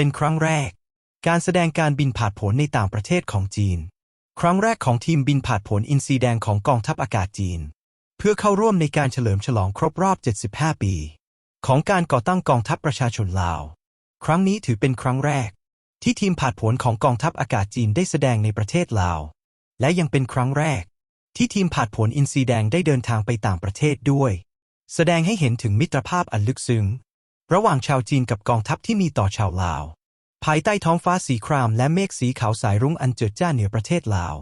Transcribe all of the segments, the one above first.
เป็นครั้งแรก การแสดงการบินผาดโผนในต่างประเทศของจีน ครั้งแรกของทีมบินผาดโผนอินซีแดงของกองทัพอากาศจีน เพื่อเข้าร่วมในการเฉลิมฉลองครบรอบ 75 ปี ของการก่อตั้งกองทัพประชาชนลาว ครั้งนี้ถือเป็นครั้งแรก ที่ทีมผาดโผนของกองทัพอากาศจีนได้แสดงในประเทศลาว และยังเป็นครั้งแรก ที่ทีมผาดโผนอินซีแดงได้เดินทางไปต่างประเทศด้วย แสดงให้เห็นถึงมิตรภาพอันลึกซึ้ง ระหว่างชาวจีนกับกองทัพที่มีต่อชาวลาว ภายใต้ท้องฟ้าสีครามและเมฆสีขาวสายรุ้งอันเจิดจ้าเหนือประเทศลาว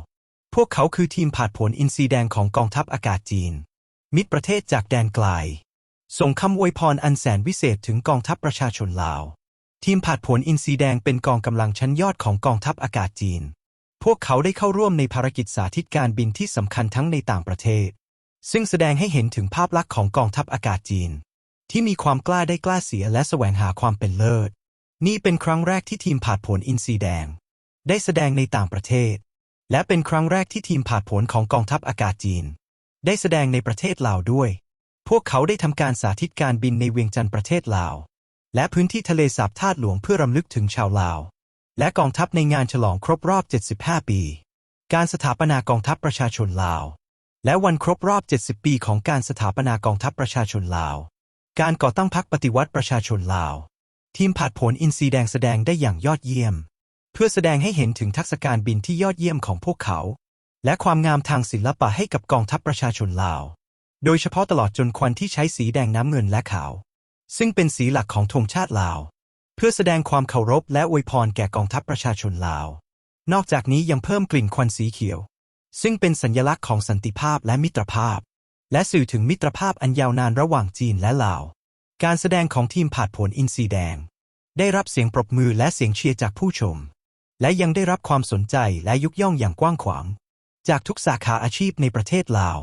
พวกเขาคือทีมผาดผนอินซีแดงของกองทัพอากาศจีน มิตรประเทศจากแดนไกล ส่งคำอวยพรอันแสนวิเศษถึงกองทัพประชาชนลาว ทีมผาดผนอินซีแดงเป็นกองกำลังชั้นยอดของกองทัพอากาศจีน พวกเขาได้เข้าร่วมในภารกิจสาธิตการบินที่สำคัญทั้งในต่างประเทศ ซึ่งแสดงให้เห็นถึงภาพลักษณ์ของกองทัพอากาศจีน ที่มีความกล้าได้กล้าเสียและแสวงหาความเป็นเลิศ นี่เป็นครั้งแรกที่ทีมผาดผนอินซีแดง ได้แสดงในต่างประเทศ และเป็นครั้งแรกที่ทีมผาดผนของกองทัพอากาศจีน ได้แสดงในประเทศลาวด้วย พวกเขาได้ทำการสาธิตการบินในเวียงจันทร์ประเทศลาว และพื้นที่ทะเลสาบธาตุหลวงเพื่อรำลึกถึงชาวลาว และกองทัพในงานฉลองครบรอบ 75 ปี การสถาปนากองทัพประชาชนลาว และวันครบรอบ 70 ปีของการสถาปนากองทัพประชาชนลาว การก่อตั้งพรรคปฏิวัติประชาชนลาว ทีมผาดผนอินซีแดงแสดงได้อย่างยอดเยี่ยม เพื่อแสดงให้เห็นถึงทักษะการบินที่ยอดเยี่ยมของพวกเขา และความงามทางศิลปะให้กับกองทัพประชาชนลาว โดยเฉพาะตลอดจนควันที่ใช้สีแดงน้ำเงินและขาว ซึ่งเป็นสีหลักของธงชาติลาว เพื่อแสดงความเคารพและอวยพรแก่กองทัพประชาชนลาว นอกจากนี้ยังเพิ่มกลิ่นควันสีเขียว ซึ่งเป็นสัญลักษณ์ของสันติภาพและมิตรภาพ และสื่อถึงมิตรภาพอันยาวนานระหว่างจีนและลาว การแสดงของทีมผาดผนอินซีแดง ได้รับเสียงปรบมือและเสียงเชียร์จากผู้ชม และยังได้รับความสนใจและยุกย่องอย่างกว้างขวาง จากทุกสาขาอาชีพในประเทศลาว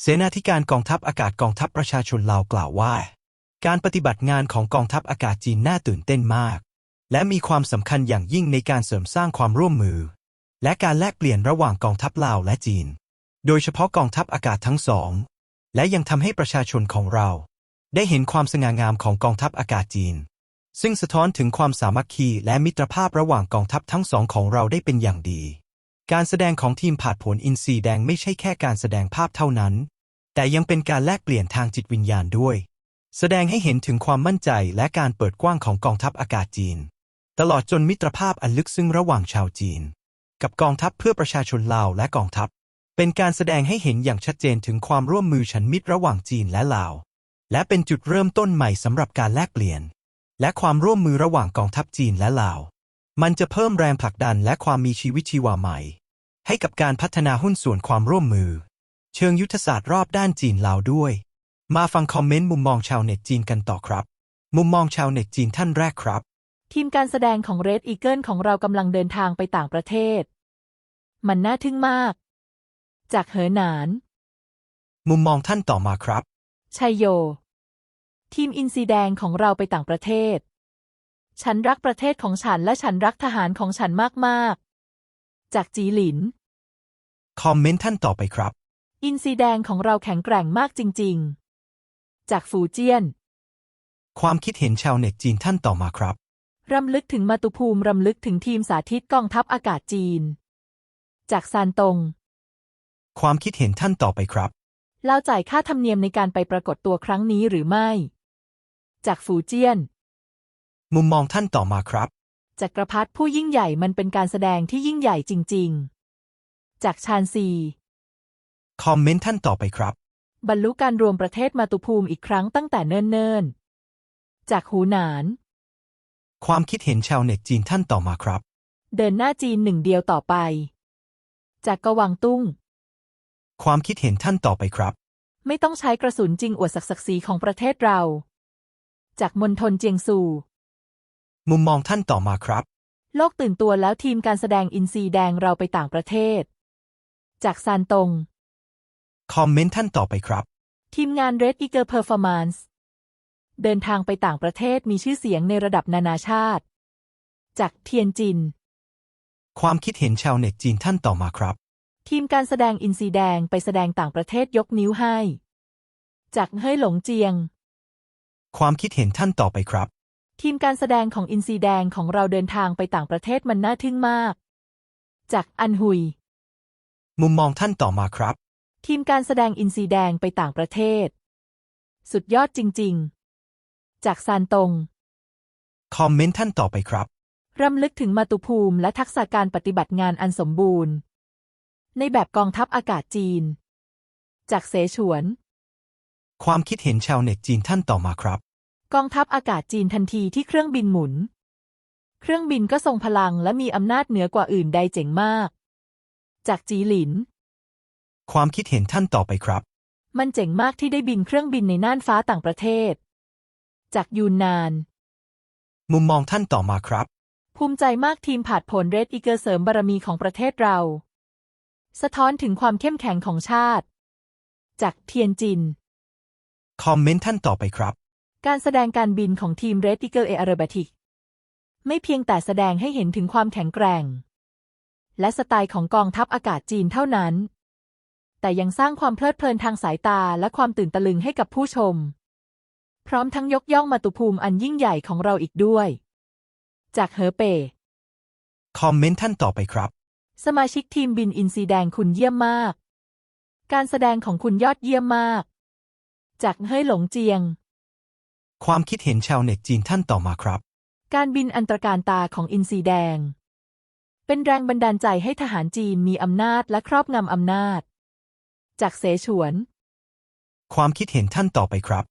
เสนาธิการกองทัพอากาศกองทัพประชาชนลาวกล่าวว่า การปฏิบัติงานของกองทัพอากาศจีนน่าตื่นเต้นมาก และมีความสำคัญอย่างยิ่งในการเสริมสร้างความร่วมมือ และการแลกเปลี่ยนระหว่างกองทัพลาวและจีน โดยเฉพาะกองทัพอากาศทั้งสอง และยังทำให้ประชาชนของเรา ได้เห็นความสง่างามของกองทัพอากาศจีน ซึ่งสะท้อนถึงความสามัคคีและมิตรภาพระหว่างกองทัพทั้งสองของเราได้เป็นอย่างดี การแสดงของทีมผาดผนอินซีแดงไม่ใช่แค่การแสดงภาพเท่านั้น แต่ยังเป็นการแลกเปลี่ยนทางจิตวิญญาณด้วย แสดงให้เห็นถึงความมั่นใจและการเปิดกว้างของกองทัพอากาศจีน ตลอดจนมิตรภาพอันลึกซึ้งระหว่างชาวจีน กับกองทัพเพื่อประชาชนลาวและกองทัพ เป็นการแสดงให้เห็นอย่างชัดเจนถึงความร่วมมือฉันมิตรระหว่างจีนและลาว และเป็นจุดเริ่มต้นใหม่สำหรับการแลกเปลี่ยน และความร่วมมือระหว่างกองทัพจีนและลาว มันจะเพิ่มแรงผลักดันและความมีชีวิตชีวาใหม่ ให้กับการพัฒนาหุ้นส่วนความร่วมมือ เชิงยุทธศาสตร์รอบด้านจีนลาวด้วย มาฟังคอมเมนต์มุมมองชาวเน็ตจีนกันต่อครับ มุมมองชาวเน็ตจีนท่านแรกครับ ทีมการแสดงของ Red Eagle ของเรากำลังเดินทางไปต่างประเทศ มันน่าทึ่งมาก จากเหอหนาน มุมมองท่านต่อมาครับ ชัยโย ทีมอินซีแดงของเราไปต่างประเทศ ฉันรักประเทศของฉันและฉันรักทหารของฉันมาก ๆ จากจีหลิน คอมเมนต์ท่านต่อไปครับ อินซีแดงของเราแข็งแกร่งมากจริง ๆ จากฟูเจียน ความคิดเห็นชาวเน็ตจีนท่านต่อมาครับ รำลึกถึงมาตุภูมิ รำลึกถึงทีมสาธิตกองทัพอากาศจีน จากซานตง ความคิดเห็นท่านต่อไปครับ เราจ่ายค่าธรรมเนียมในการไปปรากฏตัวครั้งนี้หรือไม่ จากฟูเจียน มุมมองท่านต่อมาครับ จักรพรรดิผู้ยิ่งใหญ่มันเป็นการแสดงที่ยิ่งใหญ่จริง ๆ จากชานซี คอมเมนต์ท่านต่อไปครับ บรรลุการรวมประเทศมาตุภูมิอีกครั้งตั้งแต่เนิ่นๆ จากหูหนาน ความคิดเห็นชาวเน็ตจีนท่านต่อมาครับ เดินหน้าจีนหนึ่งเดียวต่อไป จากกวางตุ้ง ความคิดเห็นท่านต่อไปครับ ไม่ต้องใช้กระสุนจริงอวดศักดิ์ศรีของประเทศเรา จากมณฑลเจียงซู มุมมองท่านต่อมาครับ โลกตื่นตัวแล้วทีมการแสดงอินซีแดงเราไปต่างประเทศ จากซานตง คอมเมนต์ท่านต่อไปครับ ทีมงาน Red Eagle Performance เดินทางไปต่างประเทศมีชื่อเสียงในระดับนานาชาติ จากเทียนจิน ความคิดเห็นชาวเน็ตจีนท่านต่อมาครับ ทีมการแสดงอินซีแดงไปแสดงต่างประเทศยกนิ้วให้ จากเฮ้ยหลงเจียง ความคิดเห็นท่านต่อไปครับ ทีมการแสดงของอินซีแดงของเราเดินทางไปต่างประเทศมันน่าทึ่งมาก จากอันหุย มุมมองท่านต่อมาครับ ทีมการแสดงอินซีแดงไปต่างประเทศ สุดยอดจริง ๆ จากซานตง คอมเมนต์ท่านต่อไปครับ รำลึกถึงมาตุภูมิและทักษะการปฏิบัติงานอันสมบูรณ์ ในแบบกองทัพอากาศจีน จากเสฉวน ความคิดเห็นชาวเน็ตจีนท่านต่อมาครับ กองทัพอากาศจีนทันทีที่เครื่องบินหมุน เครื่องบินก็ทรงพลังและมีอำนาจเหนือกว่าอื่นใดเจ๋งมาก จากจีหลิน ความคิดเห็นท่านต่อไปครับ มันเจ๋งมากที่ได้บินเครื่องบินในน่านฟ้าต่างประเทศ จากยูนนาน มุมมองท่านต่อมาครับ ภูมิใจมากทีมผาดผลเรดอีเกอร์เสริมบารมีของประเทศเรา สะท้อนถึงความเข้มแข็งของชาติ จากเทียนจิน คอมเมนต์ท่านต่อไปครับ การแสดงการบินของทีมเรดอีเกอร์เออร์เบติก ไม่เพียงแต่แสดงให้เห็นถึงความแข็งแกร่ง และสไตล์ของกองทัพอากาศจีนเท่านั้น แต่ยังสร้างความเพลิดเพลินทางสายตาและความตื่นตะลึงให้กับผู้ชม พร้อมทั้งยกย่องมาตุภูมิอันยิ่งใหญ่ของเราอีกด้วย จากเฮอเป คอมเมนต์ท่านต่อไปครับ สมาชิกทีมบินอินซีแดงคุณเยี่ยมมาก การแสดงของคุณยอดเยี่ยมมาก จากเฮ้ยหลงเจียง ความคิดเห็นชาวเน็ตจีนท่านต่อมาครับ การบินอันตรการตาของอินซีแดง เป็นแรงบันดาลใจให้ทหารจีนมีอำนาจและครอบงำอำนาจ จากเสฉวน ความคิดเห็นท่านต่อไปครับ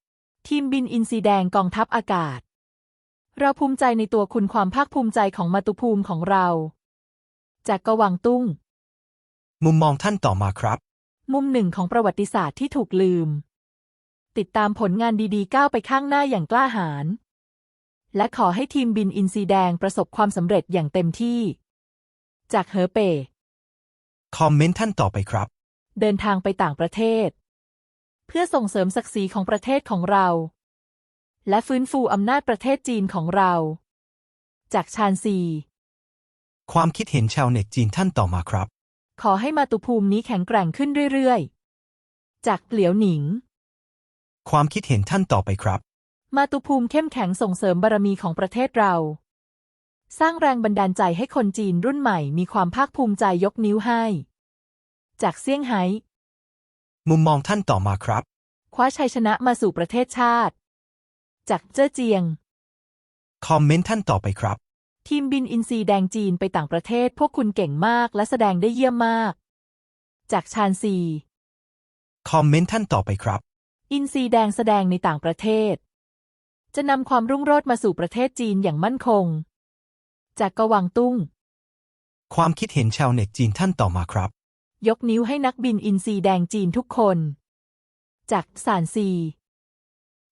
ทีมบินอินซีแดงกองทัพอากาศ เราภูมิใจในตัวคุณความภาคภูมิใจของมาตุภูมิของเรา จากกวางตุ้ง มุมมองท่านต่อมาครับ มุมหนึ่งของประวัติศาสตร์ที่ถูกลืม ติดตามผลงานดีๆ ก้าวไปข้างหน้าอย่างกล้าหาญและขอให้ทีมบินอินซีแดงประสบความสำเร็จอย่างเต็มที่ จากเฮอเปคอมเมนต์ท่านต่อไปครับ เดินทางไปต่างประเทศ เพื่อส่งเสริมศักดิ์ศรีของประเทศของเรา และฟื้นฟูอำนาจประเทศจีนของเรา จากชานซี ความคิดเห็นชาวเน็ตจีนท่านต่อมาครับ ขอให้มาตุภูมินี้แข็งแกร่งขึ้นเรื่อยๆ จากเหลียวหนิง ความคิดเห็นท่านต่อไปครับ มาตุภูมิเข้มแข็งส่งเสริมบารมีของประเทศเรา สร้างแรงบันดาลใจให้คนจีนรุ่นใหม่มีความภาคภูมิใจยกนิ้วให้ จากเซี่ยงไฮ้ มุมมองท่านต่อมาครับ คว้าชัยชนะมาสู่ประเทศชาติ จากเจ้อเจียง คอมเมนต์ท่านต่อไปครับ ทีมบินอินซีแดงจีนไปต่างประเทศพวกคุณเก่งมากและแสดงได้เยี่ยมมาก จากชานซี คอมเมนต์ท่านต่อไปครับ อินซีแดงแสดงในต่างประเทศ จะนำความรุ่งโรจน์มาสู่ประเทศจีนอย่างมั่นคง จากกวางตุ้ง ความคิดเห็นชาวเน็ตจีนท่านต่อมาครับ ยกนิ้วให้นักบินอินซีแดงจีนทุกคน จากสานซี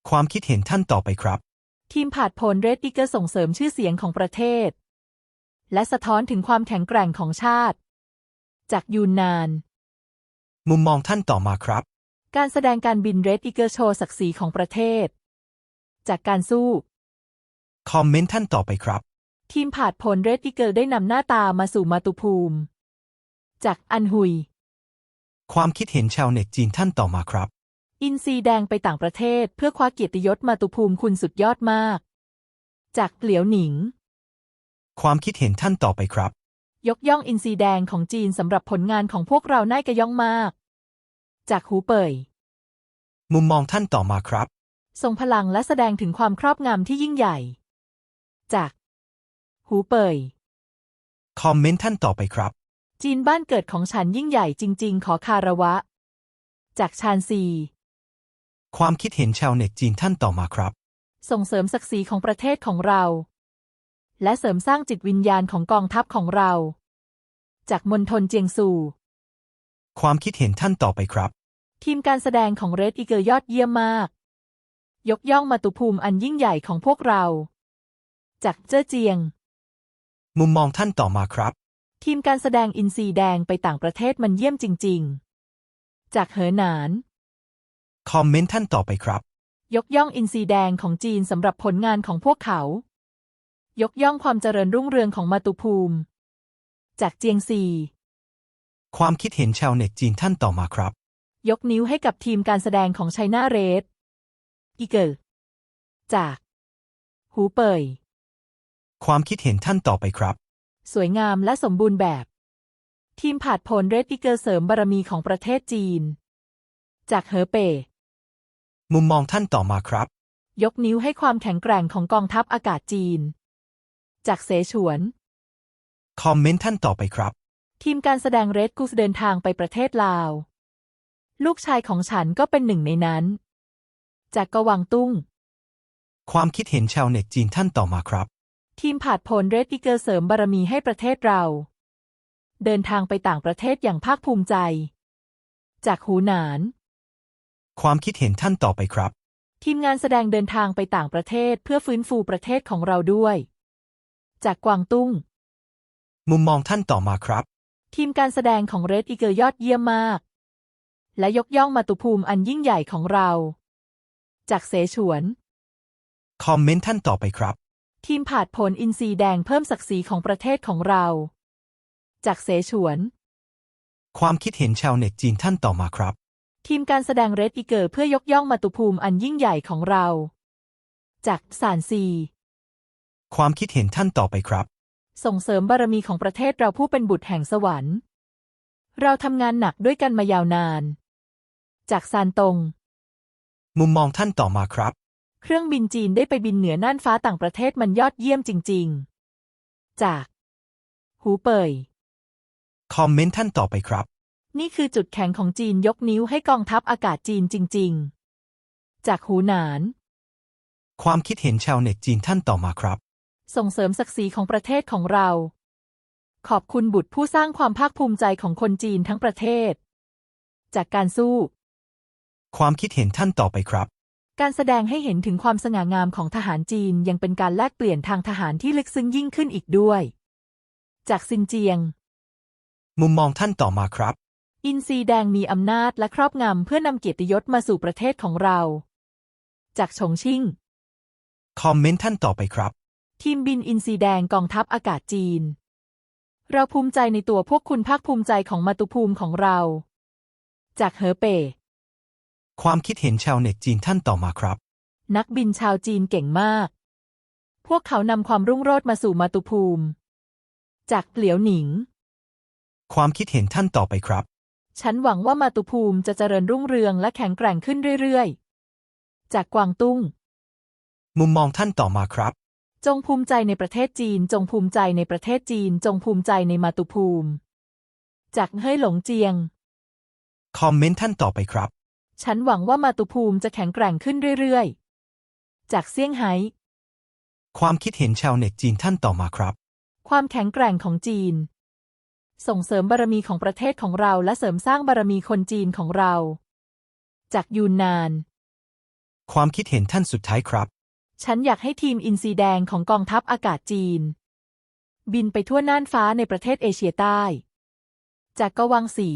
ความคิดเห็นท่านต่อไปครับ ทีมผาดโผนเรดอีเกอร์ส่งเสริมชื่อเสียงของประเทศ และสะท้อนถึงความแข็งแกร่งของชาติ จากยูนนาน มุมมองท่านต่อมาครับ การแสดงการบินเรดอีเกอร์โชว์ศักดิ์ศรีของประเทศ จากการสู้ คอมเมนต์ท่านต่อไปครับ ทีมผาดโผนเรดอีเกอร์ได้นำหน้าตามาสู่มาตุภูมิ จากอันหุย ความคิดเห็นชาวเน็ตจีนท่านต่อมาครับ อินซีแดงไปต่างประเทศเพื่อคว้าเกียรติยศมาตุภูมิคุณสุดยอดมาก จากเหลียวหนิง ความคิดเห็นท่านต่อไปครับ ยกย่องอินซีแดงของจีนสำหรับผลงานของพวกเราน่ากระย่องมาก จากหูเป่ย มุมมองท่านต่อมาครับ ทรงพลังและแสดงถึงความครอบงำที่ยิ่งใหญ่ จาก หูเป่ย คอมเมนต์ท่านต่อไปครับ จีนบ้านเกิดของฉันยิ่งใหญ่จริง ๆ ขอคารวะ จากชานซี ความคิดเห็นชาวเน็ตจีนท่านต่อมาครับ ส่งเสริมศักดิ์ศรีของประเทศของเรา และเสริมสร้างจิตวิญญาณของกองทัพของเรา จากมณฑลเจียงซู ความคิดเห็นท่านต่อไปครับ ทีมการแสดงของเรดอีเกอร์ยอดเยี่ยมมาก ยกย่องมาตุภูมิอันยิ่งใหญ่ของพวกเรา จากเจ้อเจียง มุมมองท่านต่อมาครับ ทีมการแสดงอินซีแดงไปต่างประเทศมันเยี่ยมจริง ๆ จากเหอหนาน คอมเมนต์ท่านต่อไปครับ ยกย่องอินซีแดงของจีนสำหรับผลงานของพวกเขา ยกย่องความเจริญรุ่งเรืองของมาตุภูมิ จากเจียงซี ความคิดเห็นชาวเน็ตจีนท่านต่อมาครับ ยกนิ้วให้กับทีมการแสดงของไชน่าเรดอีเกิลจาก หูเป่ยความคิดเห็นท่านต่อไปครับ สวยงามและสมบูรณ์แบบ ทีมผาดผลเรดดิเกอร์เสริมบารมีของประเทศจีน จากเหอเป่ มุมมองท่านต่อมาครับ ยกนิ้วให้ความแข็งแกร่งของกองทัพอากาศจีน จากเสฉวน คอมเมนต์ท่านต่อไปครับ ทีมการแสดงเรดกูสเดินทางไปประเทศลาว ลูกชายของฉันก็เป็นหนึ่งในนั้น จากกวางตุ้ง ความคิดเห็นชาวเน็ตจีนท่านต่อมาครับ ทีมผาดผลเรดดิเกอร์เสริมบารมีให้ประเทศเรา เดินทางไปต่างประเทศอย่างภาคภูมิใจ จากหูหนาน ความคิดเห็นท่านต่อไปครับ ทีมงานแสดงเดินทางไปต่างประเทศเพื่อฟื้นฟูประเทศของเราด้วย จากกวางตุ้ง มุมมองท่านต่อมาครับ ทีมการแสดงของเรดอีเกอร์ยอดเยี่ยมมาก และยกย่องมาตุภูมิอันยิ่งใหญ่ของเรา จากเสฉวน คอมเมนต์ท่านต่อไปครับ ทีมผาดผลอินซีแดงเพิ่มศักดิ์ศรีของประเทศของเรา จากเสฉวน ความคิดเห็นชาวเน็ตจีนท่านต่อมาครับ ทีมการแสดงเรดอีเกอร์เพื่อยกย่องมาตุภูมิอันยิ่งใหญ่ของเรา จากสานซี ความคิดเห็นท่านต่อไปครับ ส่งเสริมบารมีของประเทศเราผู้เป็นบุตรแห่งสวรรค์ เราทำงานหนักด้วยกันมายาวนาน จากซานตง มุมมองท่านต่อมาครับ เครื่องบินจีนได้ไปบินเหนือน่านฟ้าต่างประเทศมันยอดเยี่ยมจริง ๆ จาก หูเป่ย คอมเมนต์ท่านต่อไปครับ นี่คือจุดแข็งของจีนยกนิ้วให้กองทัพอากาศจีนจริง ๆ จากหูหนาน ความคิดเห็นชาวเน็ตจีนท่านต่อมาครับ ส่งเสริมศักดิ์ศรีของประเทศของเรา ขอบคุณบุตรผู้สร้างความภาคภูมิใจของคนจีนทั้งประเทศ จากการสู้ ความคิดเห็นท่านต่อไปครับ การแสดงให้เห็นถึงความสง่างามของทหารจีนยังเป็นการแลกเปลี่ยนทางทหารที่ลึกซึ้งยิ่งขึ้นอีกด้วย จากซินเจียง มุมมองท่านต่อมาครับ อินซีแดงมีอำนาจและครอบงำเพื่อนำเกียรติยศมาสู่ประเทศของเรา จากฉงชิ่ง คอมเมนต์ท่านต่อไปครับ ทีมบินอินซีแดงกองทัพอากาศจีน เราภูมิใจในตัวพวกคุณภาคภูมิใจของมาตุภูมิของเรา จากเหอเป่ความคิดเห็นชาวเน็ตจีนท่านต่อมาครับ นักบินชาวจีนเก่งมาก พวกเขานำความรุ่งโรจน์มาสู่มาตุภูมิ จากเหลียวหนิง ความคิดเห็นท่านต่อไปครับ ฉันหวังว่ามาตุภูมิจะเจริญรุ่งเรืองและแข็งแกร่งขึ้นเรื่อยๆ จากกวางตุ้ง มุมมองท่านต่อมาครับ จงภูมิใจในประเทศจีน จงภูมิใจในประเทศจีน จงภูมิใจในมาตุภูมิ จากเฮ้ยหลงเจียง คอมเมนต์ท่านต่อไปครับ ฉันหวังว่ามาตุภูมิจะแข็งแกร่งขึ้นเรื่อยๆ จากเซี่ยงไฮ้ ความคิดเห็นชาวเน็ตจีนท่านต่อมาครับ ความแข็งแกร่งของจีน ส่งเสริมบารมีของประเทศของเราและเสริมสร้างบารมีคนจีนของเรา จากยูนนาน ความคิดเห็นท่านสุดท้ายครับ ฉันอยากให้ทีมอินซีแดงของกองทัพอากาศจีน บินไปทั่วน่านฟ้าในประเทศเอเชียใต้ จากกวางสี